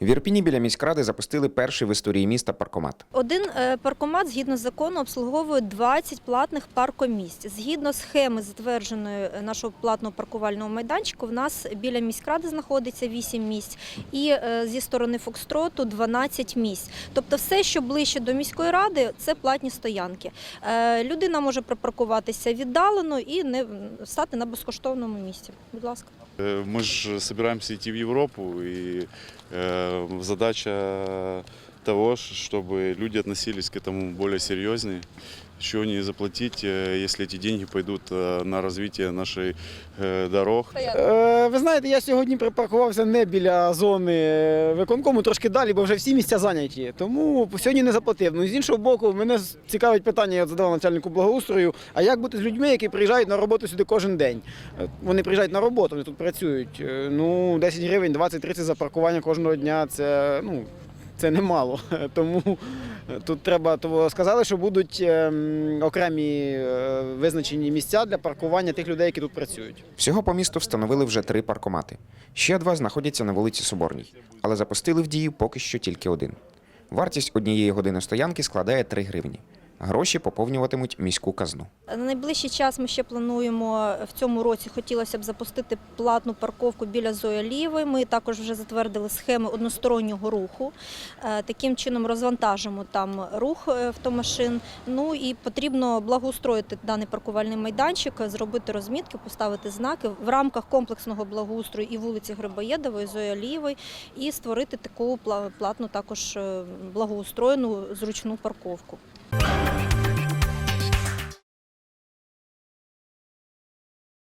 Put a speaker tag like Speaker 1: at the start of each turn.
Speaker 1: В Ірпіні біля міськради запустили перший в історії міста паркомат.
Speaker 2: Один е, паркомат згідно закону обслуговує 20 платних паркомісць. Згідно схеми затвердженої е, нашого платного паркувального майданчику, в нас біля міськради знаходиться 8 місць і е, зі сторони Фокстроту 12 місць. Тобто все, що ближче до міської ради, це платні стоянки. Е, Людина може припаркуватися віддалено і не стати на безкоштовному місці. Будь ласка.
Speaker 3: Э, Мы же собираемся идти в Европу, и э, задача того, ш- чтобы люди относились к этому более серьезнее. Еще не заплатить, э, если эти деньги пойдут э, на развитие нашей э, дорог.
Speaker 4: Е, Ви знаєте, я сьогодні припаркувався не біля зони е, виконкому, трошки далі, бо вже всі місця зайняті. Тому сьогодні не заплатив. Ну з іншого боку, мене з- цікавить питання, я задав начальнику благоустрою. А як бути з людьми, які приїжджають на роботу сюди кожен день? Е, Вони приїжджають на роботу, вони тут працюють. Е, Ну, 10 гривень, 20-30 за паркування кожного дня це ну. Це немало, тому тут треба того сказали, що будуть ем, окремі е, визначені місця для паркування тих людей, які тут працюють.
Speaker 1: Всього по місту встановили вже три паркомати. Ще два знаходяться на вулиці Соборній, але запустили в дію поки що тільки один. Вартість однієї години стоянки складає 3 гривні. Гроші поповнюватимуть міську казну.
Speaker 2: На найближчий час ми ще плануємо в цьому році. Хотілося б запустити платну парковку біля Зояліви. Ми також вже затвердили схеми одностороннього руху. Е, Таким чином розвантажимо там рух е, автомашин. Ну і потрібно благоустроїти даний паркувальний майданчик, зробити розмітки, поставити знаки в рамках комплексного благоустрою і вулиці Грибоєдової, Зоялієвої, і створити таку пла- платну також е, благоустроєну зручну парковку.